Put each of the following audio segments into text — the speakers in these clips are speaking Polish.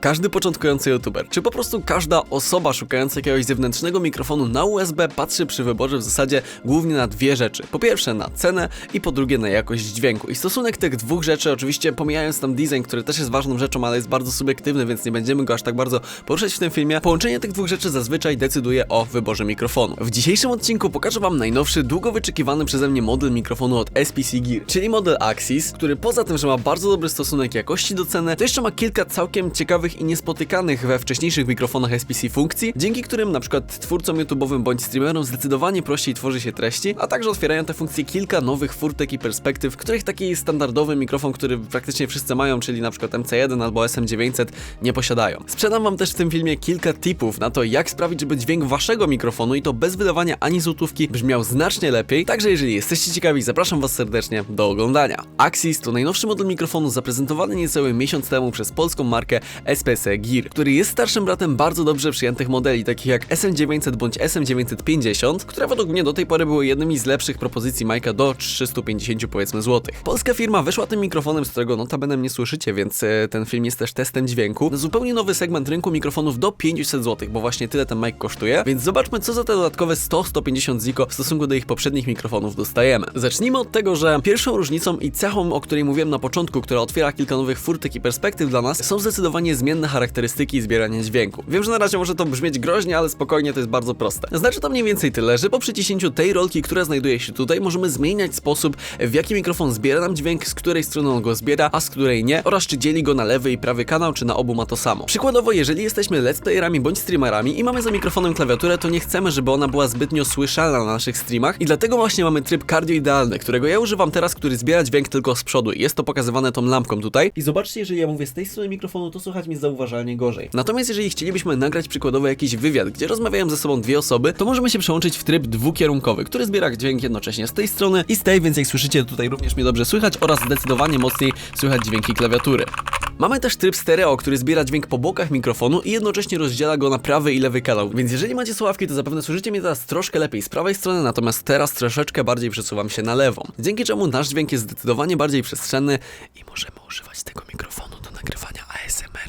Każdy początkujący youtuber, czy po prostu każda osoba szukająca jakiegoś zewnętrznego mikrofonu na USB patrzy przy wyborze w zasadzie głównie na dwie rzeczy. Po pierwsze na cenę i po drugie na jakość dźwięku. I stosunek tych dwóch rzeczy, oczywiście pomijając tam design, który też jest ważną rzeczą, ale jest bardzo subiektywny, więc nie będziemy go aż tak bardzo poruszać w tym filmie, połączenie tych dwóch rzeczy zazwyczaj decyduje o wyborze mikrofonu. W dzisiejszym odcinku pokażę wam najnowszy, długo wyczekiwany przeze mnie model mikrofonu od SPC Gear, czyli model Axis, który poza tym, że ma bardzo dobry stosunek jakości do ceny, to jeszcze ma kilka całkiem ciekawych i niespotykanych we wcześniejszych mikrofonach SPC funkcji, dzięki którym na przykład twórcom YouTube'owym bądź streamerom zdecydowanie prościej tworzy się treści, a także otwierają te funkcje kilka nowych furtek i perspektyw, których taki standardowy mikrofon, który praktycznie wszyscy mają, czyli na przykład MC1 albo SM900 nie posiadają. Sprzedam wam też w tym filmie kilka tipów na to, jak sprawić, żeby dźwięk waszego mikrofonu i to bez wydawania ani złotówki brzmiał znacznie lepiej, także jeżeli jesteście ciekawi, zapraszam was serdecznie do oglądania. Axis to najnowszy model mikrofonu zaprezentowany niecały miesiąc temu przez polską markę SPC Gear, który jest starszym bratem bardzo dobrze przyjętych modeli, takich jak SM900 bądź SM950, które według mnie do tej pory były jednymi z lepszych propozycji Majka do 350 powiedzmy złotych. Polska firma wyszła tym mikrofonem, z którego notabene nie słyszycie, więc e, ten film jest też testem dźwięku. Na zupełnie nowy segment rynku mikrofonów do 500 zł, bo właśnie tyle ten mic kosztuje, więc zobaczmy co za te dodatkowe 100-150 ziko w stosunku do ich poprzednich mikrofonów dostajemy. Zacznijmy od tego, że pierwszą różnicą i cechą, o której mówiłem na początku, która otwiera kilka nowych furtek i perspektyw dla nas, są zdecydowanie zmienne charakterystyki zbierania dźwięku. Wiem, że na razie może to brzmieć groźnie, ale spokojnie to jest bardzo proste. Znaczy to mniej więcej tyle, że po przyciśnięciu tej rolki, która znajduje się tutaj, możemy zmieniać sposób, w jaki mikrofon zbiera nam dźwięk, z której strony on go zbiera, a z której nie, oraz czy dzieli go na lewy i prawy kanał, czy na obu ma to samo. Przykładowo, jeżeli jesteśmy let's playerami bądź streamerami i mamy za mikrofonem klawiaturę, to nie chcemy, żeby ona była zbytnio słyszalna na naszych streamach i dlatego właśnie mamy tryb cardio idealny, którego ja używam teraz, który zbiera dźwięk tylko z przodu. Jest to pokazywane tą lampką tutaj. I zobaczcie, jeżeli ja mówię z tej strony mikrofonu, to słychać zauważalnie gorzej. Natomiast jeżeli chcielibyśmy nagrać przykładowo jakiś wywiad, gdzie rozmawiają ze sobą dwie osoby, to możemy się przełączyć w tryb dwukierunkowy, który zbiera dźwięk jednocześnie z tej strony i z tej, więc jak słyszycie tutaj również mnie dobrze słychać oraz zdecydowanie mocniej słychać dźwięki klawiatury. Mamy też tryb stereo, który zbiera dźwięk po bokach mikrofonu i jednocześnie rozdziela go na prawy i lewy kanał. Więc jeżeli macie słuchawki, to zapewne słyszycie mnie teraz troszkę lepiej z prawej strony, natomiast teraz troszeczkę bardziej przesuwam się na lewą. Dzięki czemu nasz dźwięk jest zdecydowanie bardziej przestrzenny i możemy używać tego mikrofonu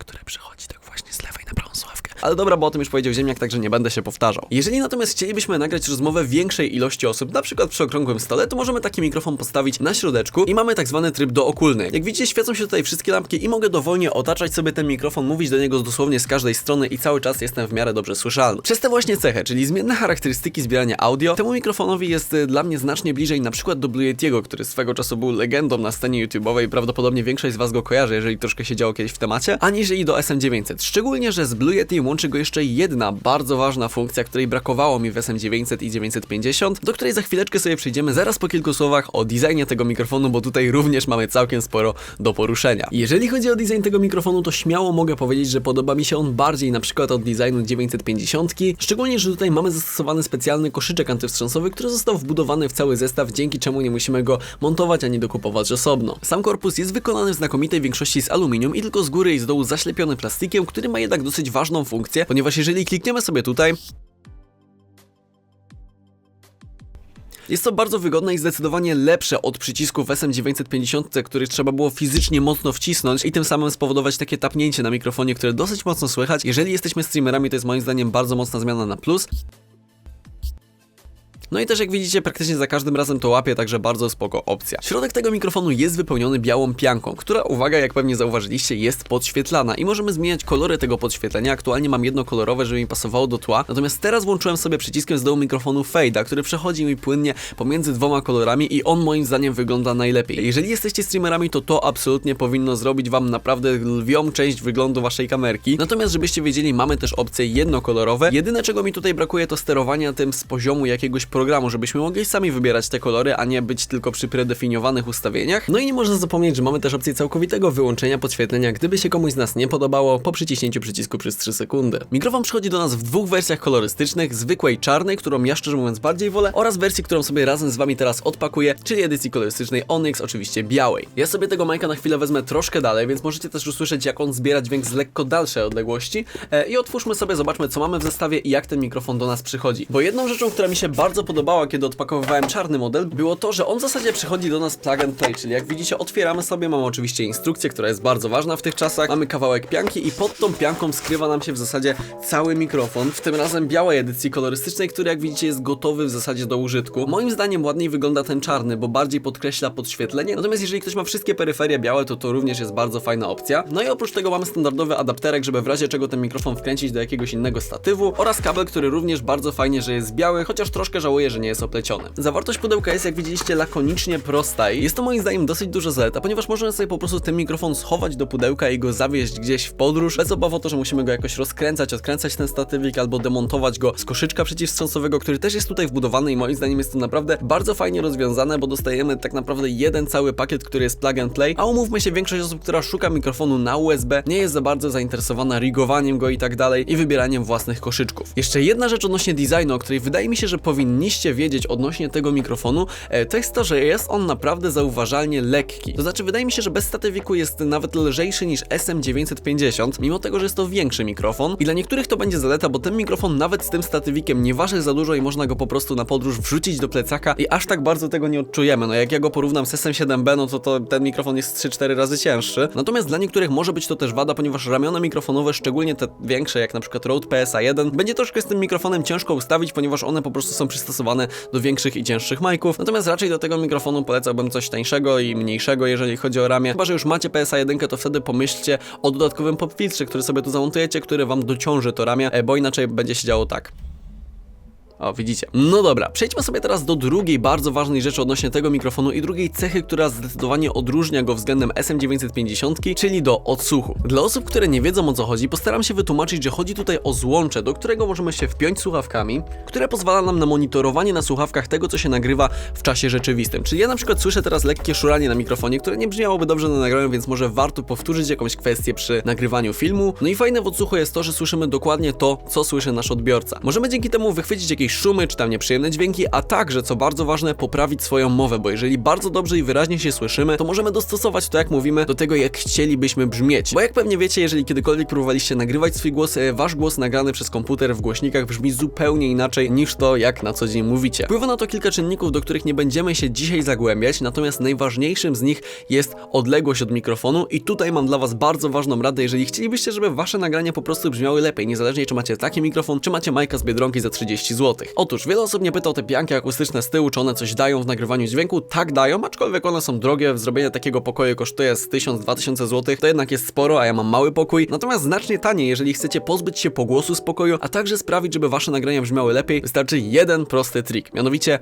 które przychodzi tak właśnie z lewej na prawą słuchawkę. Ale dobra, bo o tym już powiedział Ziemniak, także nie będę się powtarzał. Jeżeli natomiast chcielibyśmy nagrać rozmowę większej ilości osób, na przykład przy okrągłym stole, to możemy taki mikrofon postawić na środeczku i mamy tak zwany tryb dookulny. Jak widzicie, świecą się tutaj wszystkie lampki i mogę dowolnie otaczać sobie ten mikrofon, mówić do niego dosłownie z każdej strony i cały czas jestem w miarę dobrze słyszalny. Przez te właśnie cechę, czyli zmienne charakterystyki zbierania audio, temu mikrofonowi jest y, dla mnie znacznie bliżej na przykład do Blue Yetiego, który swego czasu był legendą na scenie YouTube'owej, prawdopodobnie większość z was go kojarzy, jeżeli troszkę się działo kiedyś w temacie, aniżeli do SM900. Szczególnie, że z łączy go jeszcze jedna bardzo ważna funkcja, której brakowało mi w SM900 i 950, do której za chwileczkę sobie przejdziemy zaraz po kilku słowach o designie tego mikrofonu, bo tutaj również mamy całkiem sporo do poruszenia. Jeżeli chodzi o design tego mikrofonu, to śmiało mogę powiedzieć, że podoba mi się on bardziej na przykład od designu 950, szczególnie, że tutaj mamy zastosowany specjalny koszyczek antywstrząsowy, który został wbudowany w cały zestaw, dzięki czemu nie musimy go montować ani dokupować osobno. Sam korpus jest wykonany w znakomitej większości z aluminium i tylko z góry i z dołu zaślepiony plastikiem, który ma jednak dosyć ważną funkcję, ponieważ jeżeli klikniemy sobie tutaj, Jest to bardzo wygodne i zdecydowanie lepsze od przycisków SM950, których trzeba było fizycznie mocno wcisnąć i tym samym spowodować takie tapnięcie na mikrofonie, które dosyć mocno słychać. Jeżeli jesteśmy streamerami, to jest moim zdaniem bardzo mocna zmiana na plus. No i też jak widzicie, praktycznie za każdym razem to łapie, także bardzo spoko opcja. Środek tego mikrofonu jest wypełniony białą pianką, która, uwaga, jak pewnie zauważyliście, jest podświetlana i możemy zmieniać kolory tego podświetlenia. Aktualnie mam jedno kolorowe, żeby mi pasowało do tła, natomiast teraz włączyłem sobie przyciskiem z dołu mikrofonu fade'a, który przechodzi mi płynnie pomiędzy dwoma kolorami i on moim zdaniem wygląda najlepiej. Jeżeli jesteście streamerami, to to absolutnie powinno zrobić wam naprawdę lwią część wyglądu waszej kamerki. Natomiast żebyście wiedzieli, mamy też opcje jednokolorowe. Jedyne czego mi tutaj brakuje to sterowania tym z poziomu jakiegoś programu, żebyśmy mogli sami wybierać te kolory, a nie być tylko przy predefiniowanych ustawieniach. No i nie można zapomnieć, że mamy też opcję całkowitego wyłączenia podświetlenia, gdyby się komuś z nas nie podobało, po przyciśnięciu przycisku przez 3 sekundy. Mikrofon przychodzi do nas w dwóch wersjach kolorystycznych, zwykłej czarnej, którą ja szczerze mówiąc bardziej wolę, oraz wersji, którą sobie razem z wami teraz odpakuję, czyli edycji kolorystycznej Onyx, oczywiście białej. Ja sobie tego majka na chwilę wezmę troszkę dalej, więc możecie też usłyszeć, jak on zbiera dźwięk z lekko dalszej odległości. E, I otwórzmy sobie, zobaczmy, co mamy w zestawie i jak ten mikrofon do nas przychodzi. Bo jedną rzeczą, która mi się bardzo podobała, kiedy odpakowywałem czarny model, było to, że on w zasadzie przychodzi do nas plug and play, czyli jak widzicie otwieramy sobie, mamy oczywiście instrukcję, która jest bardzo ważna w tych czasach, mamy kawałek pianki i pod tą pianką skrywa nam się w zasadzie cały mikrofon, w tym razem białej edycji kolorystycznej, który jak widzicie jest gotowy w zasadzie do użytku. Moim zdaniem ładniej wygląda ten czarny, bo bardziej podkreśla podświetlenie, natomiast jeżeli ktoś ma wszystkie peryferie białe, to to również jest bardzo fajna opcja. No i oprócz tego mamy standardowy adapterek, żeby w razie czego ten mikrofon wkręcić do jakiegoś innego statywu oraz kabel, który również bardzo fajnie, że jest biały, chociaż troszkę żałuję, że nie jest opleciony. Zawartość pudełka jest jak widzieliście lakonicznie prosta i jest to moim zdaniem dosyć duża zaleta, ponieważ możemy sobie po prostu ten mikrofon schować do pudełka i go zawieźć gdzieś w podróż, bez obaw o to, że musimy go jakoś rozkręcać, odkręcać ten statywik albo demontować go z koszyczka przeciwwstrząsowego, który też jest tutaj wbudowany i moim zdaniem jest to naprawdę bardzo fajnie rozwiązane, bo dostajemy tak naprawdę jeden cały pakiet, który jest plug and play, a umówmy się, większość osób, która szuka mikrofonu na USB, nie jest za bardzo zainteresowana rigowaniem go i tak dalej i wybieraniem własnych koszyczków. Jeszcze jedna rzecz odnośnie designu, o której wydaje mi się, że powinniście wiedzieć odnośnie tego mikrofonu, e, to jest to, że jest on naprawdę zauważalnie lekki. To znaczy, wydaje mi się, że bez statywiku jest nawet lżejszy niż SM950, mimo tego, że jest to większy mikrofon i dla niektórych to będzie zaleta, bo ten mikrofon nawet z tym statywikiem nie waży za dużo i można go po prostu na podróż wrzucić do plecaka i aż tak bardzo tego nie odczujemy. No jak ja go porównam z SM7B, no to, to ten mikrofon jest 3-4 razy cięższy. Natomiast dla niektórych może być to też wada, ponieważ ramiona mikrofonowe, szczególnie te większe, jak na przykład Rode PSA1, będzie troszkę z tym mikrofonem ciężko ustawić, ponieważ one po prostu są przystosowane do większych i cięższych majków. Natomiast raczej do tego mikrofonu polecałbym coś tańszego i mniejszego, jeżeli chodzi o ramię. Chyba, że już macie PSA1, to wtedy pomyślcie o dodatkowym popfiltrze, który sobie tu zamontujecie, który wam dociąży to ramię, e, bo inaczej będzie się działo tak. O, widzicie. No dobra, przejdźmy sobie teraz do drugiej bardzo ważnej rzeczy odnośnie tego mikrofonu i drugiej cechy, która zdecydowanie odróżnia go względem SM950, czyli do odsłuchu. Dla osób, które nie wiedzą o co chodzi, postaram się wytłumaczyć, że chodzi tutaj o złącze, do którego możemy się wpiąć słuchawkami, które pozwala nam na monitorowanie na słuchawkach tego, co się nagrywa w czasie rzeczywistym. Czyli ja na przykład słyszę teraz lekkie szuranie na mikrofonie, które nie brzmiałoby dobrze na nagraniu, więc może warto powtórzyć jakąś kwestię przy nagrywaniu filmu. No i fajne w odsłuchu jest to, że słyszymy dokładnie to, co słyszy nasz odbiorca. Możemy dzięki temu wychwycić jakieś szumy, czy tam nieprzyjemne dźwięki, a także, co bardzo ważne, poprawić swoją mowę, bo jeżeli bardzo dobrze i wyraźnie się słyszymy, to możemy dostosować to, jak mówimy, do tego, jak chcielibyśmy brzmieć. Bo jak pewnie wiecie, jeżeli kiedykolwiek próbowaliście nagrywać swój głos, e, wasz głos nagrany przez komputer w głośnikach brzmi zupełnie inaczej niż to, jak na co dzień mówicie. Wpływa na to kilka czynników, do których nie będziemy się dzisiaj zagłębiać, natomiast najważniejszym z nich jest odległość od mikrofonu i tutaj mam dla was bardzo ważną radę, jeżeli chcielibyście, żeby wasze nagrania po prostu brzmiały lepiej, niezależnie czy macie taki mikrofon, czy macie majka z Biedronki za 30 zł. Otóż wiele osób mnie pyta o te pianki akustyczne z tyłu, czy one coś dają w nagrywaniu dźwięku. Tak dają, aczkolwiek one są drogie, zrobienie takiego pokoju kosztuje z 1000-2000 zł, to jednak jest sporo, a ja mam mały pokój. Natomiast znacznie taniej, jeżeli chcecie pozbyć się pogłosu z pokoju, a także sprawić, żeby wasze nagrania brzmiały lepiej, wystarczy jeden prosty trik, mianowicie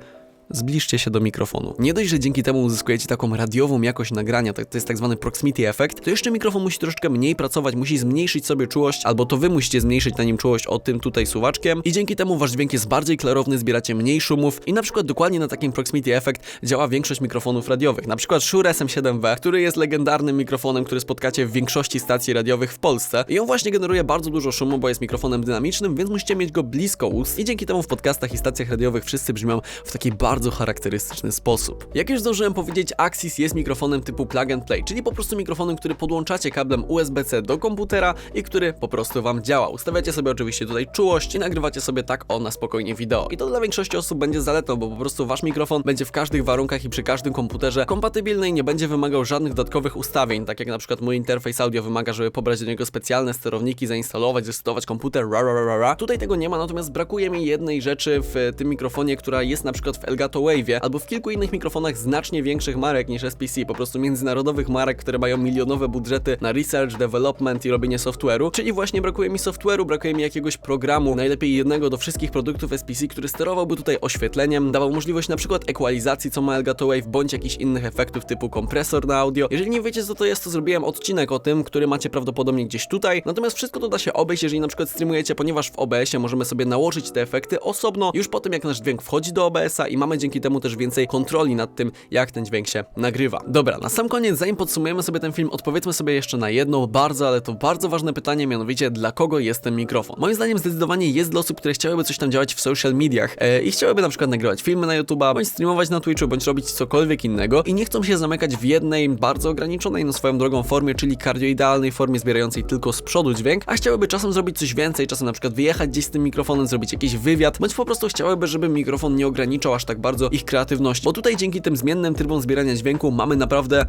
zbliżcie się do mikrofonu. Nie dość, że dzięki temu uzyskujecie taką radiową jakość nagrania, to, jest tak zwany proximity effect, to jeszcze mikrofon musi troszeczkę mniej pracować, musi zmniejszyć sobie czułość, albo to wy musicie zmniejszyć na nim czułość o tym tutaj suwaczkiem i dzięki temu wasz dźwięk jest bardziej klarowny, zbieracie mniej szumów i na przykład dokładnie na takim proximity effect działa większość mikrofonów radiowych. Na przykład Shure SM7B, który jest legendarnym mikrofonem, który spotkacie w większości stacji radiowych w Polsce i on właśnie generuje bardzo dużo szumu, bo jest mikrofonem dynamicznym, więc musicie mieć go blisko ust i dzięki temu w podcastach i stacjach radiowych wszyscy brzmią w taki bardzo charakterystyczny sposób. Jak już zdążyłem powiedzieć, Axis jest mikrofonem typu plug and play, czyli po prostu mikrofonem, który podłączacie kablem USB-C do komputera i który po prostu wam działa. Ustawiacie sobie oczywiście tutaj czułość i nagrywacie sobie tak o na spokojnie wideo. I to dla większości osób będzie zaletą, bo po prostu wasz mikrofon będzie w każdych warunkach i przy każdym komputerze kompatybilny i nie będzie wymagał żadnych dodatkowych ustawień, tak jak na przykład mój interfejs audio wymaga, żeby pobrać do niego specjalne sterowniki, zainstalować, zresetować komputer, ra, ra, ra, ra. Tutaj tego nie ma, natomiast brakuje mi jednej rzeczy w tym mikrofonie, która jest na przykład w Elgato Wave albo w kilku innych mikrofonach znacznie większych marek niż SPC, po prostu międzynarodowych marek, które mają milionowe budżety na research, development i robienie software'u, czyli właśnie brakuje mi software'u, brakuje mi jakiegoś programu, najlepiej jednego do wszystkich produktów SPC, który sterowałby tutaj oświetleniem, dawał możliwość na przykład ekwalizacji, co ma Elgato Wave, bądź jakichś innych efektów typu kompresor na audio. Jeżeli nie wiecie co to jest, to zrobiłem odcinek o tym, który macie prawdopodobnie gdzieś tutaj, natomiast wszystko to da się obejść, jeżeli na przykład streamujecie, ponieważ w OBS-ie możemy sobie nałożyć te efekty osobno, już po tym jak nasz dźwięk wchodzi do OBS-a i mamy dzięki temu też więcej kontroli nad tym, jak ten dźwięk się nagrywa. Dobra, na sam koniec, zanim podsumujemy sobie ten film, odpowiedzmy sobie jeszcze na jedno bardzo, ale to bardzo ważne pytanie, mianowicie dla kogo jest ten mikrofon? Moim zdaniem zdecydowanie jest dla osób, które chciałyby coś tam działać w social mediach e, i chciałyby na przykład nagrywać filmy na YouTube'a, bądź streamować na Twitchu, bądź robić cokolwiek innego i nie chcą się zamykać w jednej, bardzo ograniczonej no swoją drogą formie, czyli kardioidealnej formie zbierającej tylko z przodu dźwięk, a chciałyby czasem zrobić coś więcej, czasem na przykład wyjechać gdzieś z tym mikrofonem, zrobić jakiś wywiad, bądź po prostu chciałyby, żeby mikrofon nie ograniczał aż tak bardzo ich kreatywności. Bo tutaj dzięki tym zmiennym trybom zbierania dźwięku mamy naprawdę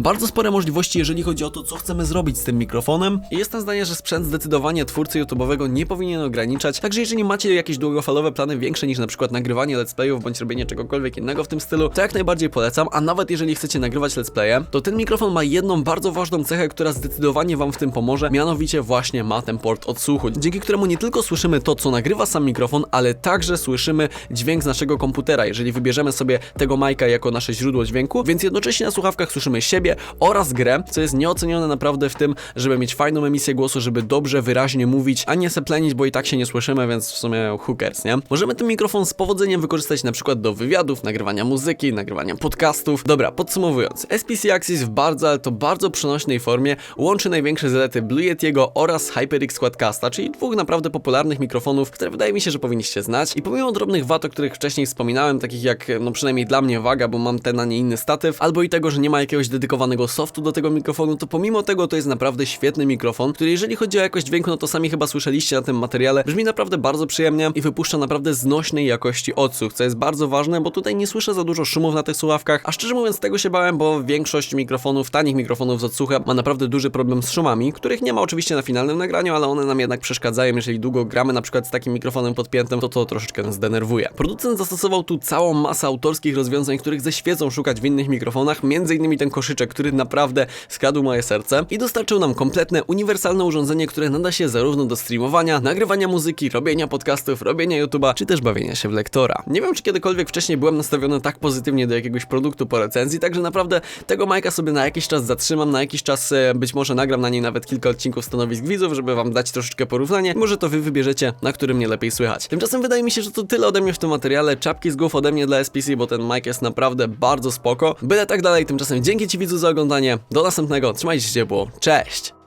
bardzo spore możliwości, jeżeli chodzi o to, co chcemy zrobić z tym mikrofonem. I jestem zdania, że sprzęt zdecydowanie twórcy YouTube'owego nie powinien ograniczać. Także jeżeli macie jakieś długofalowe plany większe niż na przykład nagrywanie let's playów bądź robienie czegokolwiek innego w tym stylu, to jak najbardziej polecam. A nawet jeżeli chcecie nagrywać let's playe, to ten mikrofon ma jedną bardzo ważną cechę, która zdecydowanie wam w tym pomoże. Mianowicie właśnie ma ten port odsłuchu, dzięki któremu nie tylko słyszymy to, co nagrywa sam mikrofon, ale także słyszymy dźwięk z naszego komputera, jeżeli wybierzemy sobie tego majka jako nasze źródło dźwięku, więc jednocześnie na słuchawkach słyszymy siebie oraz grę, co jest nieocenione naprawdę w tym, żeby mieć fajną emisję głosu, żeby dobrze, wyraźnie mówić, a nie seplenić, bo i tak się nie słyszymy, więc w sumie hookers, nie? Możemy ten mikrofon z powodzeniem wykorzystać na przykład do wywiadów, nagrywania muzyki, nagrywania podcastów. Dobra, podsumowując, SPC Axis w bardzo, ale to bardzo przenośnej formie łączy największe zalety Blue Yetiego oraz HyperX Quadcasta, czyli dwóch naprawdę popularnych mikrofonów, które wydaje mi się, że powinniście znać. I pomimo drobnych wad, o których wcześniej wspominałem, takich jak, no przynajmniej dla mnie waga, bo mam ten, a nie inny statyw, albo i tego, że nie ma jakiegoś dedykowanego softu do tego mikrofonu, to pomimo tego to jest naprawdę świetny mikrofon, który jeżeli chodzi o jakość dźwięku, no to sami chyba słyszeliście na tym materiale, brzmi naprawdę bardzo przyjemnie i wypuszcza naprawdę znośnej jakości odsłuch, co jest bardzo ważne, bo tutaj nie słyszę za dużo szumów na tych słuchawkach, a szczerze mówiąc tego się bałem, bo większość mikrofonów, tanich mikrofonów z odsłuchem ma naprawdę duży problem z szumami, których nie ma oczywiście na finalnym nagraniu, ale one nam jednak przeszkadzają, jeżeli długo gramy na przykład z takim mikrofonem podpiętym, to to troszeczkę nas denerwuje. Producent zastosował tu całą masę autorskich rozwiązań, których ze świecą szukać w innych mikrofonach, między innymi ten koszyczek, który naprawdę skradł moje serce i dostarczył nam kompletne, uniwersalne urządzenie, które nada się zarówno do streamowania, nagrywania muzyki, robienia podcastów, robienia YouTube'a, czy też bawienia się w lektora. Nie wiem, czy kiedykolwiek wcześniej byłem nastawiony tak pozytywnie do jakiegoś produktu po recenzji, także naprawdę tego Majka sobie na jakiś czas zatrzymam, na jakiś czas e, być może nagram na niej nawet kilka odcinków stanowisk widzów, żeby wam dać troszeczkę porównanie. Może to wy wybierzecie, na którym mnie lepiej słychać. Tymczasem wydaje mi się, że to tyle ode mnie w tym materiale. Czapki z głów ode mnie dla SPC, bo ten mic jest naprawdę bardzo spoko. Byle tak dalej, tymczasem dzięki ci widzu za oglądanie. Do następnego, trzymajcie się ciepło. Cześć!